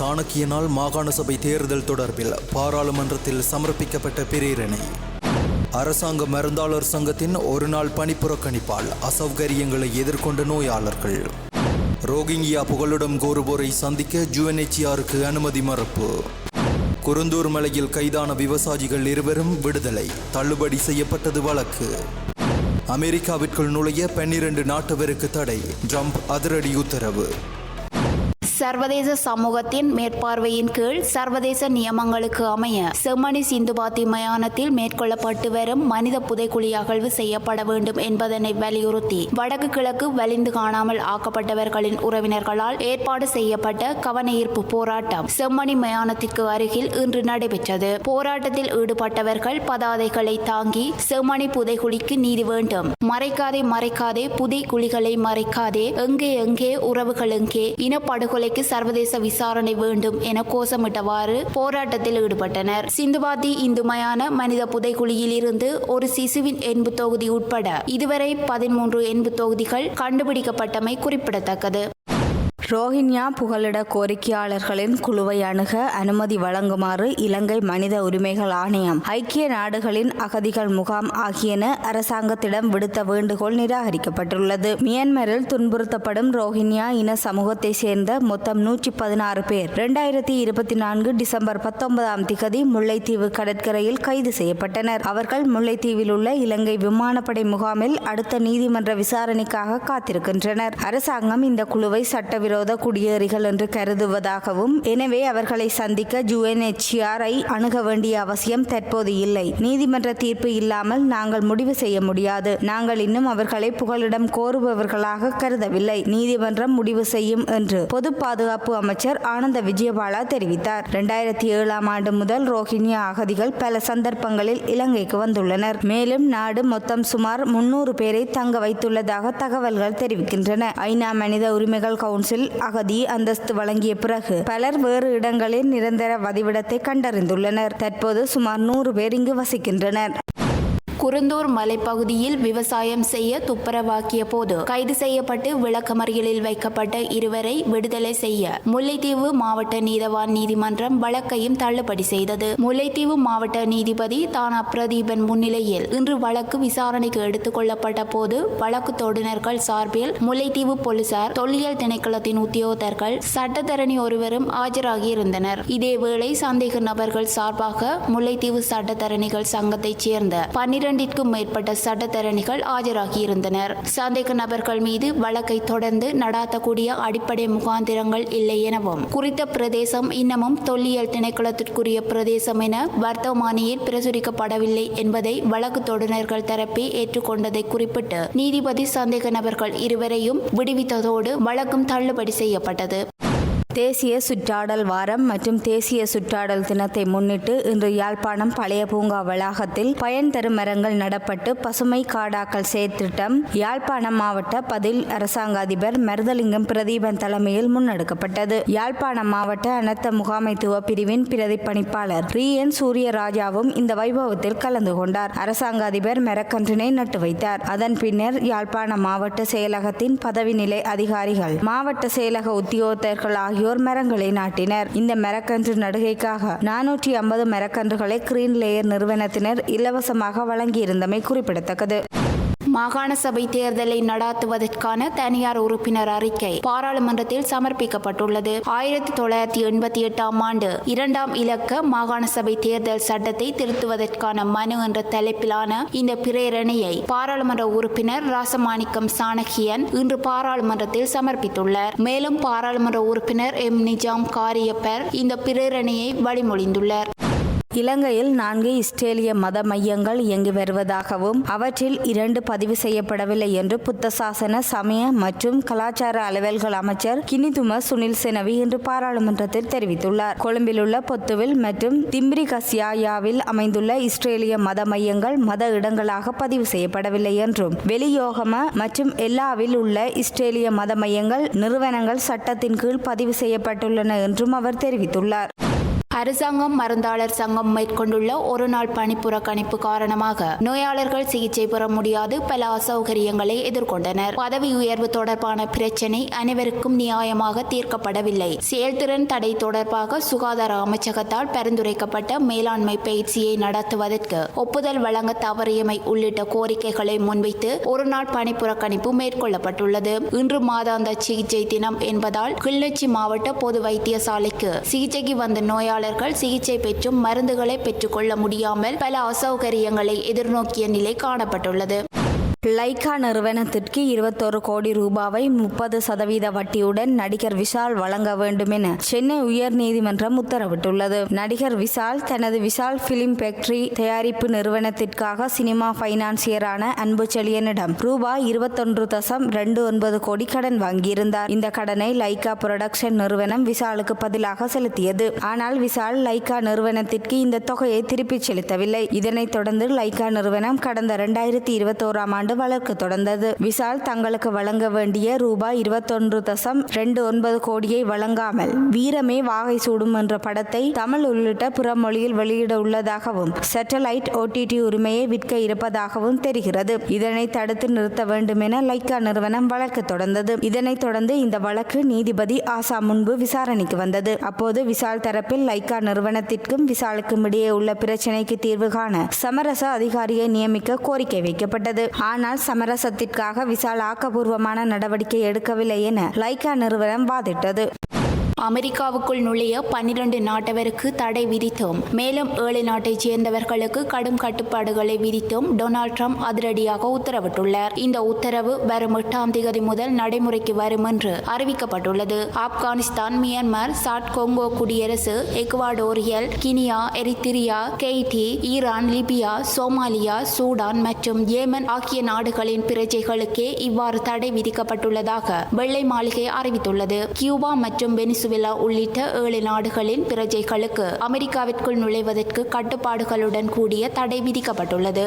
சாணக்கியனால் மாகாண சபை தேர்தல் தொடர்பில் பாராளுமன்றத்தில் சமர்ப்பிக்கப்பட்ட பிரேரணை. அரசாங்க மருந்தாளர் சங்கத்தின் ஒரு நாள் பணிப்புறக்கணிப்பால் அசௌகரியங்களை எதிர்கொண்ட நோயாளர்கள். ரோகிங்கியா புகலிடம் கோருவோரை சந்திக்க ஜுவன்எச்சிஆருக்கு அனுமதி மறுப்பு. குருந்தூர் மலையில் கைதான விவசாயிகள் இருவரும் விடுதலை தள்ளுபடி செய்யப்பட்டது வழக்கு. அமெரிக்காவிற்குள் நுழைய பன்னிரண்டு நாட்டவருக்கு தடை ட்ரம்ப் அதிரடி உத்தரவு. சர்வதேச சமூகத்தின் மேற்பார்வையின் கீழ் சர்வதேச நியமங்களுக்கு அமைய செம்மணி சிந்துபாத்தி மயானத்தில் மேற்கொள்ளப்பட்டு வரும் மனித புதைக்குழி அகழ்வு செய்யப்பட வேண்டும் என்பதனை வலியுறுத்தி வடக்கு கிழக்கு வலிந்து காணாமல் ஆக்கப்பட்டவர்களின் உறவினர்களால் ஏற்பாடு செய்யப்பட்ட கவனஈர்ப்பு போராட்டம் செம்மணி மயானத்திற்கு அருகில் இன்று நடைபெற்றது. போராட்டத்தில் ஈடுபட்டவர்கள் பதாதைகளை தாங்கி செம்மணி புதைக்குழிக்கு நீதி வேண்டும். மறைக்காதே மறைக்காதே புதை குழிகளை மறைக்காதே எங்கே எங்கே உறவுகள் எங்கே இனப்படுகொலை இனப்படுகொலைக்கு சர்வதேச விசாரணை வேண்டும் என கோஷமிட்டவாறு போராட்டத்தில் ஈடுபட்டனர். சிந்துவாதி இந்துமயான மனித புதைக்குழியில் இருந்து ஒரு சிசுவின் எண்பு தொகுதி உட்பட இதுவரை பதிமூன்று எண்பு தொகுதிகள் கண்டுபிடிக்கப்பட்டமை குறிப்பிடத்தக்கது. ரோஹிங்யா புகலிட கோரிக்கையாளர்களின் குழுவை அணுக அனுமதி வழங்குமாறு இலங்கை மனித உரிமைகள் ஆணையம் ஐக்கிய நாடுகளின் அகதிகள் முகாம் ஆகியன அரசாங்கத்திடம் விடுத்த வேண்டுகோள் நிராகரிக்கப்பட்டுள்ளது. மியான்மரில் துன்புறுத்தப்படும் ரோஹிங்யா இன சமூகத்தை சேர்ந்த மொத்தம் நூற்றி பதினாறு பேர். இரண்டாயிரத்தி இருபத்தி நான்கு டிசம்பர் பத்தொன்பதாம் திகதி முல்லைத்தீவு கடற்கரையில் கைது செய்யப்பட்டனர். அவர்கள் முல்லைத்தீவில் உள்ள இலங்கை விமானப்படை முகாமில் அடுத்த நீதிமன்ற விசாரணைக்காக காத்திருக்கின்றனர். அரசாங்கம் இந்த குழுவை சட்டவிரோத குடியேறிகள் என்று கருதுவதாகவும் எனவே அவர்களை சந்திக்க யுஎன்எச்சிஆரை அணுக வேண்டிய அவசியம் தற்போது இல்லை. நீதிமன்ற தீர்ப்பு இல்லாமல் நாங்கள் முடிவு செய்ய முடியாது. நாங்கள் இன்னும் அவர்களை புகலிடம் கோருபவர்களாக கருதவில்லை. நீதிமன்றம் முடிவு செய்யும் என்று பொது பாதுகாப்பு அமைச்சர் ஆனந்த விஜயபாலா தெரிவித்தார். இரண்டாயிரத்தி ஏழாம் ஆண்டு முதல் ரோஹிங்யா அகதிகள் பல சந்தர்ப்பங்களில் இலங்கைக்கு வந்துள்ளனர். மேலும் நாடு மொத்தம் சுமார் முன்னூறு பேரை தங்க வைத்துள்ளதாக தகவல்கள் தெரிவிக்கின்றன. ஐநா மனித உரிமைகள் கவுன்சில் அகதி அந்தஸ்து வழங்கிய பிறகு பலர் வேறு இடங்களில் நிரந்தர வதிவிடத்தை கண்டறிந்துள்ளனர். தற்போது சுமார் நூறு பேர் இங்கு வசிக்கின்றனர். குருந்தூர் மலைப்பகுதியில் விவசாயம் செய்ய துப்புரவாக்கிய போது கைது செய்யப்பட்டு விளக்கமறியலில் வைக்கப்பட்ட இருவரை விடுதலை செய்ய முல்லைத்தீவு மாவட்ட நீதவான் நீதிமன்றம் வழக்கையும் தள்ளுபடி செய்தது. முல்லைத்தீவு மாவட்ட நீதிபதி தானா பிரதீபன் முன்னிலையில் இன்று வழக்கு விசாரணைக்கு எடுத்துக் கொள்ளப்பட்ட போது வழக்கு தொடுநர்கள் சார்பில் முல்லைத்தீவு போலீசார் தொல்லியல் திணைக்களத்தின் உத்தியோகத்தர்கள் சட்டத்தரணி ஒருவரும் ஆஜராகியிருந்தனர். இதேவேளை சந்தேக நபர்கள் சார்பாக முல்லைத்தீவு சட்டத்தரணிகள் சங்கத்தைச் சேர்ந்த பன்னிரண்டு இரண்டிற்கும் மேற்பட்ட சட்டத்தரணிகள் ஆஜராகியிருந்தனர். சந்தேக நபர்கள் மீது வழக்கை தொடர்ந்து நடாத்தக்கூடிய அடிப்படை முகாந்திரங்கள் இல்லை எனவும் குறித்த பிரதேசம் இன்னமும் தொல்லியல் திணைக்களத்திற்குரிய பிரதேசம் என வர்த்தமானியில் பிரசுரிக்கப்படவில்லை என்பதை வழக்கு தொடுநர்கள் தரப்பே ஏற்றுக்கொண்டதை குறிப்பிட்டு நீதிபதி சந்தேக நபர்கள் இருவரையும் விடுவித்ததோடு வழக்கும் தள்ளுபடி செய்யப்பட்டது. தேசிய சுற்றாடல் வாரம் மற்றும் தேசிய சுற்றாடல் தினத்தை முன்னிட்டு இன்று யாழ்ப்பாணம் பழைய பூங்கா வளாகத்தில் பயன் தரும் மரங்கள் நடப்பட்டு பசுமை காடாக்கல் செயற்திட்டம் யாழ்ப்பாணம் மாவட்ட பதில் அரசாங்க அதிபர் மருதலிங்கம் பிரதீபன் தலைமையில் முன்னெடுக்கப்பட்டது. யாழ்ப்பாணம் மாவட்ட அனர்த்த முகாமைத்துவ பிரிவின் பிரதி பணிப்பாளர் ரியன் சூரியராஜாவும் இந்த வைபவத்தில் கலந்து கொண்டார். அரசாங்க அதிபர் மரக்கன்றினை நட்டு வைத்தார். அதன் பின்னர் யாழ்ப்பாணம் மாவட்ட செயலகத்தின் பதவி நிலை அதிகாரிகள் மாவட்ட செயலக உத்தியோகத்தர்கள் ஆகியோர் மரங்களை நாட்டினர். இந்த மரக்கன்று நடுகைக்காக நானூற்றி ஐம்பது மரக்கன்றுகளை கிரீன் லேயர் நிறுவனத்தினர் இலவசமாக வழங்கியிருந்தமை குறிப்பிடத்தக்கது. மாகாண சபை தேர்தலை நடாத்துவதற்கான தனியார் உறுப்பினர் அறிக்கை பாராளுமன்றத்தில் சமர்ப்பிக்கப்பட்டுள்ளது. ஆயிரத்தி தொள்ளாயிரத்தி எண்பத்தி எட்டாம் ஆண்டு இரண்டாம் இலக்க மாகாண சபை தேர்தல் சட்டத்தை திருத்துவதற்கான மனு என்ற தலைப்பிலான இந்த பிரேரணையை பாராளுமன்ற உறுப்பினர் ராசமாணிக்கம் சாணக்கியன் இன்று பாராளுமன்றத்தில் சமர்ப்பித்துள்ளார். மேலும் பாராளுமன்ற உறுப்பினர் எம். நிஜாம் காரியப்பர் இந்த பிரேரணையை வழிமொழிந்துள்ளார். இலங்கையில் நான்கு இஸ்ரேலிய மத மையங்கள் இயங்கி வருவதாகவும் அவற்றில் இரண்டு பதிவு செய்யப்படவில்லை என்று புத்த சாசன சமய மற்றும் கலாச்சார அலுவல்கள் அமைச்சர் கினிதும சுனில் செனவி இன்று பாராளுமன்றத்தில் தெரிவித்துள்ளார். கொழும்பில் உள்ள பொத்துவில் மற்றும் திம்ரி கசியாயாவில் அமைந்துள்ள இஸ்ரேலிய மத மையங்கள் மத இடங்களாக பதிவு செய்யப்படவில்லை என்றும் வெளியோகம மற்றும் எல்லாவில் உள்ள இஸ்ரேலிய மத மையங்கள் நிறுவனங்கள் சட்டத்தின் கீழ் பதிவு செய்யப்பட்டுள்ளன என்றும் அவர் தெரிவித்துள்ளார். அரசாங்கம் மருந்தாளர் சங்கம் மேற்கொண்டுள்ள ஒரு நாள் பணி புறக்கணிப்பு காரணமாக நோயாளர்கள் சிகிச்சை பெற முடியாது. பல அசௌகரியங்களை எதிர்கொண்டனர். பதவி உயர்வு தொடர்பான பிரச்சினை அனைவருக்கும் நியாயமாக தீர்க்கப்படவில்லை. செயல்திறன் தடை தொடர்பாக சுகாதார அமைச்சகத்தால் பரிந்துரைக்கப்பட்ட மேலாண்மை பயிற்சியை நடத்துவதற்கு ஒப்புதல் வழங்க தவறியமை உள்ளிட்ட கோரிக்கைகளை முன்வைத்து ஒரு நாள் பணி புறக்கணிப்பு மேற்கொள்ளப்பட்டுள்ளது. இன்று மாதாந்த சிகிச்சை தினம் என்பதால் கிளிநொச்சி மாவட்ட பொது வைத்தியசாலைக்கு சிகிச்சைக்கு வந்த நோயாளர்கள் சிகிச்சை பெற்றும் மருந்துகளை பெற்றுக்கொள்ள முடியாமல் பல அசௌகரியங்களை எதிர்நோக்கிய நிலை காணப்பட்டுள்ளது. லைகா நிறுவனத்திற்கு இருபத்தொரு கோடி ரூபாவை முப்பது சதவீத வட்டியுடன் நடிகர் விஷால் வழங்க வேண்டும் என சென்னை உயர்நீதிமன்றம் உத்தரவிட்டுள்ளது. நடிகர் விஷால் தனது விஷால் பிலிம் ஃபேக்டரி தயாரிப்பு நிறுவனத்திற்காக சினிமா பைனான்சியரான அன்பு செழியனிடம் ரூபாய் இருபத்தொன்று தசம் ரெண்டு ஒன்பது கோடி கடன் வாங்கியிருந்தார். இந்த கடனை லைகா புரொடக்ஷன் நிறுவனம் விஷாலுக்கு பதிலாக செலுத்தியது. ஆனால் விஷால் லைகா நிறுவனத்திற்கு இந்த தொகையை திருப்பிச் செலுத்தவில்லை. இதனைத் தொடர்ந்து லைகா நிறுவனம் கடந்த இரண்டாயிரத்தி இருபத்தோராம் ஆண்டு வழக்கு தொடர்ந்தது. விசால் தங்களுக்கு வழங்க வேண்டிய ரூபாய் இருபத்தொன்று தசம் ரெண்டு ஒன்பது கோடியை வழங்காமல் வீரமே வாகை சூடும் என்ற படத்தை தமிழ் உள்ளிட்ட பிற மொழியில் வெளியிட உள்ளதாகவும் சேட்டலைட் ஓடிடி உரிமையை விற்க இருப்பதாகவும் தெரிகிறது. இதனை தடுத்து நிறுத்த வேண்டும் என லைக்கா நிறுவனம் வழக்கு தொடர்ந்தது. இதனைத் தொடர்ந்து இந்த வழக்கு நீதிபதி ஆசா முன்பு விசாரணைக்கு வந்தது. அப்போது விஷால் தரப்பில் லைக்கா நிறுவனத்திற்கும் விஷாலுக்கும் இடையே உள்ள பிரச்சினைக்கு தீர்வு காண சமரச அதிகாரியை நியமிக்க கோரிக்கை வைக்கப்பட்டது. ஆனால் சமரசத்திற்காக விஷால் ஆக்கப்பூர்வமான நடவடிக்கை எடுக்கவில்லை என லைக்கா நிறுவனம் வாதிட்டது. அமெரிக்காவுக்குள் நுழைய பன்னிரண்டு நாட்டவருக்கு தடை விதித்தோம். மேலும் ஏழு நாட்டைச் சேர்ந்தவர்களுக்கு கடும் கட்டுப்பாடுகளை விதித்தும். டொனால்ட் ட்ரம்ப் அதிரடியாக உத்தரவிட்டுள்ளார். இந்த உத்தரவு வரும் எட்டாம் தேதி முதல் நடைமுறைக்கு வரும் என்று அறிவிக்கப்பட்டுள்ளது. ஆப்கானிஸ்தான் மியான்மர் சாட் கொங்கோ குடியரசு Equatorial Guinea Eritrea Haiti Iran Libya Somalia Sudan மற்றும் ஏமன் ஆகிய நாடுகளின் பிரஜைகளுக்கே இவ்வாறு தடை விதிக்கப்பட்டுள்ளதாக வெள்ளை மாளிகை அறிவித்துள்ளது. கியூபா மற்றும் வெனிசுவேலா உள்ளிட்ட ஏழு நாடுகளின் பிரஜைகளுக்கு அமெரிக்காவிற்குள் நுழைவதற்கு கட்டுப்பாடுகளுடன் கூடிய தடை விதிக்கப்பட்டுள்ளது.